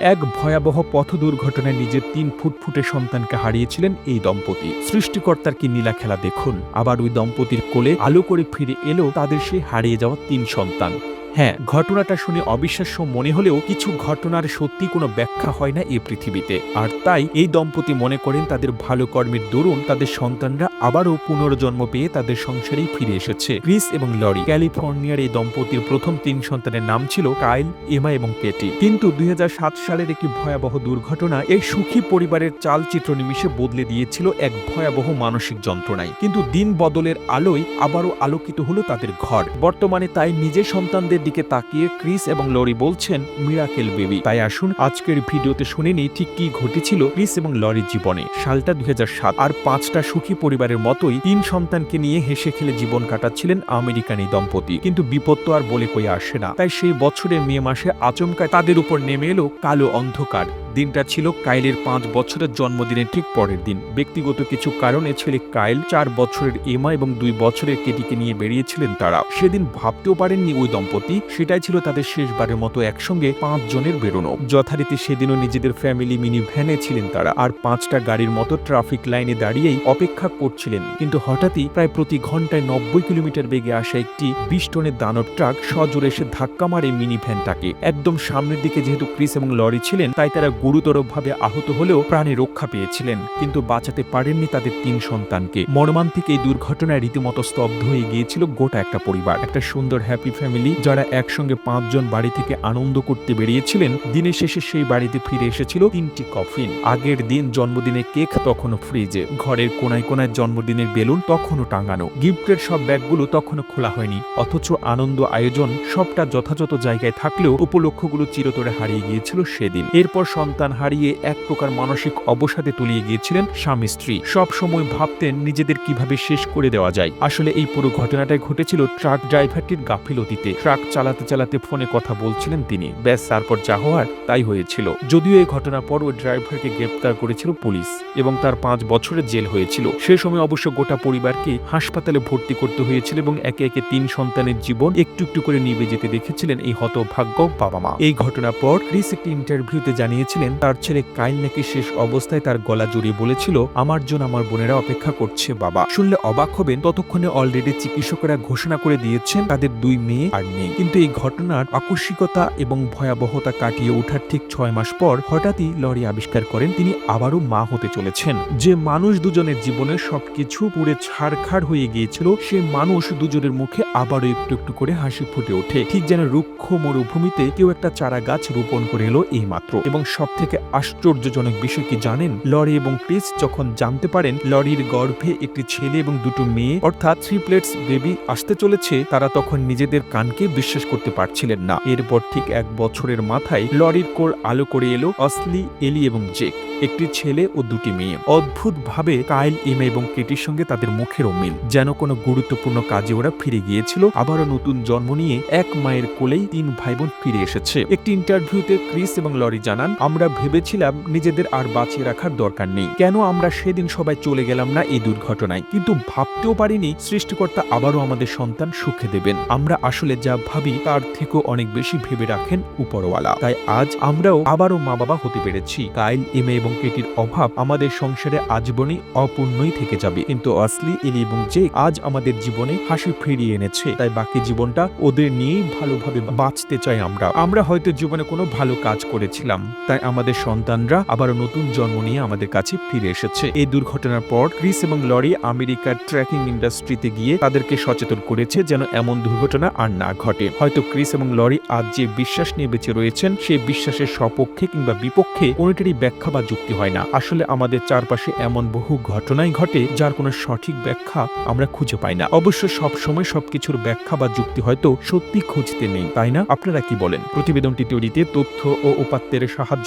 এক ভয়াবহ পথ দুর্ঘটনায় নিজের তিন ফুটফুটে সন্তানকে হারিয়েছিলেন এই দম্পতি। সৃষ্টিকর্তার কি নীলা খেলা দেখুন। আবার ওই দম্পতির কোলে আলো করে ফিরে এলো তাদের সেই হারিয়ে যাওয়া তিন সন্তান। হ্যাঁ ঘটনাটা শুনে অবিশ্বাস্য মনে হলেও কিছু ঘটনার সত্যি কোনো ব্যাখ্যা হয় না এই পৃথিবীতে। আর তাই এই দম্পতি মনে করেন তাদের ভালো কর্মের দরুন তাদের সন্তানরা আবারও পুনর্জন্ম পেয়ে তাদের সংসারেই ফিরে এসেছে। ক্রিস এবং লরি, ক্যালিফোর্নিয়ার এই দম্পতির প্রথম তিন সন্তানের নাম ছিল কাইল, এমা এবং কেটি। কিন্তু দুই হাজার সাত সালের একটি ভয়াবহ দুর্ঘটনা এই সুখী পরিবারের চালচিত্র নিমিষে বদলে দিয়েছিল এক ভয়াবহ মানসিক যন্ত্রণায়। কিন্তু দিন বদলের আলোয় আবারও আলোকিত হলো তাদের ঘর। বর্তমানে তাই নিজের সন্তানদের দিকে তাকিয়ে ক্রিস এবং লরি বলছেন, মিরাকেল বেবি। তাই আসুন, আজকের ভিডিওতে শুনে নিই ঠিক কি ঘটেছিল ক্রিস এবং লরির জীবনে। সালটা দুই হাজার সাত, আর পাঁচটা সুখী পরিবারের মতোই তিন সন্তানকে নিয়ে হেসে খেলে জীবন কাটাচ্ছিলেন আমেরিকান এই দম্পতি। কিন্তু বিপদ তো আর বলে কই আসে না। তাই সেই বছরের মে মাসে আচমকায় তাদের উপর নেমে এলো কালো অন্ধকার। দিনটা ছিল কাইলের পাঁচ বছরের জন্মদিনের ঠিক পরের দিন। ব্যক্তিগত কিছু কারণে ছেলে কাইল চার বছরের এমা এবং দুই বছরের কেটিকে নিয়ে বেরিয়েছিলেন তারা। সেদিন ভাবতেও পারেননি ওই দম্পতি, সেটাই ছিল তাদের শেষবারের মতো একসঙ্গে পাঁচ জনের বেরোনো। যথারীতি সেদিনও নিজেদের ফ্যামিলি মিনি ভ্যানে ছিলেন তারা আর পাঁচটা গাড়ির মতো ট্রাফিক লাইনে দাঁড়িয়েই অপেক্ষা করছিলেন। কিন্তু হঠাৎই প্রায় প্রতি ঘন্টায় নব্বই কিলোমিটার বেগে আসা একটি বিশ টনের দানব ট্রাক সজোরে এসে ধাক্কা মারে মিনি ভ্যানটাকে একদম সামনের দিকে যেহেতু ক্রিস এবং লরি ছিলেন, তাই তারা গুরুতরভাবে আহত হলেও প্রাণে রক্ষা পেয়েছিলেন, কিন্তু বাঁচাতে পারেননি তাদের তিন সন্তানকে। মর্মান্তিক এই দুর্ঘটনায় রীতিমতো স্তব্ধ হয়ে গিয়েছিল গোটা একটা পরিবার। একটা সুন্দর হ্যাপি ফ্যামিলি যারা একসঙ্গে পাঁচজন বাড়ি থেকে আনন্দ করতে বেরিয়েছিলেন, দিনের শেষে সেই বাড়িতে ফিরে এসেছিল তিনটি কফিন আগের দিন জন্মদিনে কেক তখনও ফ্রিজে ঘরের কোনায় কোনায় জন্মদিনের বেলুন তখনও টাঙানো। গিফটের সব ব্যাগগুলো তখনও খোলা হয়নি। অথচ আনন্দ আয়োজন সবটা যথাযথ জায়গায় থাকলেও উপলক্ষগুলো চিরতরে হারিয়ে গিয়েছিল সেদিন। এরপর সন্তান হারিয়ে এক প্রকার মানসিক অবসাদে তলিয়ে গিয়েছিলেন স্বামী স্ত্রী। সব সময় ভাবতেন নিজেদের কীভাবে শেষ করে দেওয়া যায়। আসলে এই পুরো ঘটনাটাই ঘটেছিল ট্রাক ড্রাইভারটির গাফিলতিতে ট্রাক চালাতে চালাতে ফোনে কথা বলছিলেন তিনি। ব্যাস, তারপর যা হওয়ার তাই হয়েছিল। যদিও এই ঘটনার পর ওই ড্রাইভারকে গ্রেপ্তার করেছিল পুলিশ এবং তার পাঁচ বছরের জেল হয়েছিল। সে সময় অবশ্য গোটা পরিবারকে হাসপাতালে ভর্তি করতে হয়েছিল এবং একে একে তিন সন্তানের জীবন একটু একটু করে নিবে যেতে দেখেছিলেন এই হতভাগ্য বাবা মা। এই ঘটনার পর ক্রিস একটি ইন্টারভিউতে জানিয়েছিলেন তার ছেলে কাইল নাকি শেষ অবস্থায় তার গলা জড়িয়ে বলেছিল, আমার জন্য আমার বোনেরা অপেক্ষা করছে, বাবা শুনলে অবাক হবেন, ততক্ষণে অলরেডি চিকিৎসকেরা ঘোষণা করে দিয়েছেন, তাদের দুই মেয়ে আর নেই কিন্তু এই ঘটনার আকস্মিকতা এবং ভয়াবহতা কাটিয়ে ওঠার ঠিক ছয় মাস পর হঠাৎই লরি আবিষ্কার করেন, তিনি আবারও মা হতে চলেছেন। যে মানুষ দুজনের জীবনে সবকিছু পুড়ে ছাড়খাড় হয়ে গিয়েছিল, সে মানুষ দুজনের মুখে আবারও একটু একটু করে হাসি ফুটে ওঠে। ঠিক যেন রুক্ষ মরুভূমিতে কেউ একটা চারা গাছ রোপণ করে এলো এই মাত্র এবং সব থেকে আশ্চর্যজনক বিষয় কি জানেন? লরি এবং ক্রিস যখন জানতে পারেন লরির গর্ভে একটি ছেলে এবং দুটো মেয়ে, অর্থাৎ ট্রিপ্লেটস বেবি আসতে চলেছে, তারা তখন নিজেদের কানকে বিশ্বাস করতে পারছিলেন না। এরপর ঠিক এক বছরের মাথায় লরির কোর আলো করে এলো অসলি, এলি এবং জেক, একটি ছেলে ও দুটি মেয়ে। অদ্ভুতভাবে কাইল, এমা এবং কেটির সঙ্গে তাদের মুখের অমিল যেন কোনো গুরুত্বপূর্ণ কাজে ওরা ফিরে গিয়েছিল, আবারও নতুন জন্ম নিয়ে এক মায়ের কোলেই তিন ভাই বোন ফিরে এসেছে। একটি ইন্টারভিউতে ক্রিস এবং লরি জানান আমরা ভেবেছিলাম নিজেদের আর বাঁচিয়ে রাখার দরকার নেই। কেন আমরা সেদিন সবাই চলে গেলাম না এই দুর্ঘটনায়? কিন্তু ভাবতেও পারিনি সৃষ্টিকর্তা আবারও আমাদের সন্তান সুখে দেবেন। আমরা আসলে যা ভাবি তার থেকেও অনেক বেশি ভেবে রাখেন উপরওয়ালা। তাই আজ আমরাও আবারও মা বাবা হতে পেরেছি। কাইল এমে এবং কেটির অভাব আমাদের সংসারে আজীবনই অপূর্ণই থেকে যাবে। কিন্তু অসলি, এলি এবং যে আজ আমাদের জীবনে হাসি ফিরিয়ে এনেছে। তাই বাকি জীবনটা ওদের নিয়েই ভালোভাবে বাঁচতে চাই আমরা। আমরা হয়তো জীবনে কোনো ভালো কাজ করেছিলাম। তাই আমাদের সন্তানরা আবারও নতুন জন্ম নিয়ে আমাদের কাছে ফিরে এসেছে। এই দুর্ঘটনার পর ক্রিস এবং লরি আমেরিকার ট্র্যাকিং ইন্ডাস্ট্রিতে গিয়ে তাদেরকে সচেতন করেছে যেন এমন দুর্ঘটনা আর না ঘটে। হয়তো ক্রিস এবং লরি আজ যে বিশ্বাস নিয়ে বেঁচে রয়েছেন সেই বিশ্বাসের সপক্ষে কিংবা বিপক্ষে কোনোটারই ব্যাখ্যা বা যুক্তি হয় না। আসলে আমাদের চারপাশে এমন বহু ঘটনাই ঘটে যার কোনো সঠিক ব্যাখ্যা আমরা খুঁজে পাই না। অবশ্য সব সময় সবকিছুর ব্যাখ্যা বা যুক্তি হয়তো সত্যি খুঁজতে নেই, তাই না? আপনারা কি বলেন? প্রতিবেদনটি তৈরিতে তথ্য ও উপাত্তের সাহায্য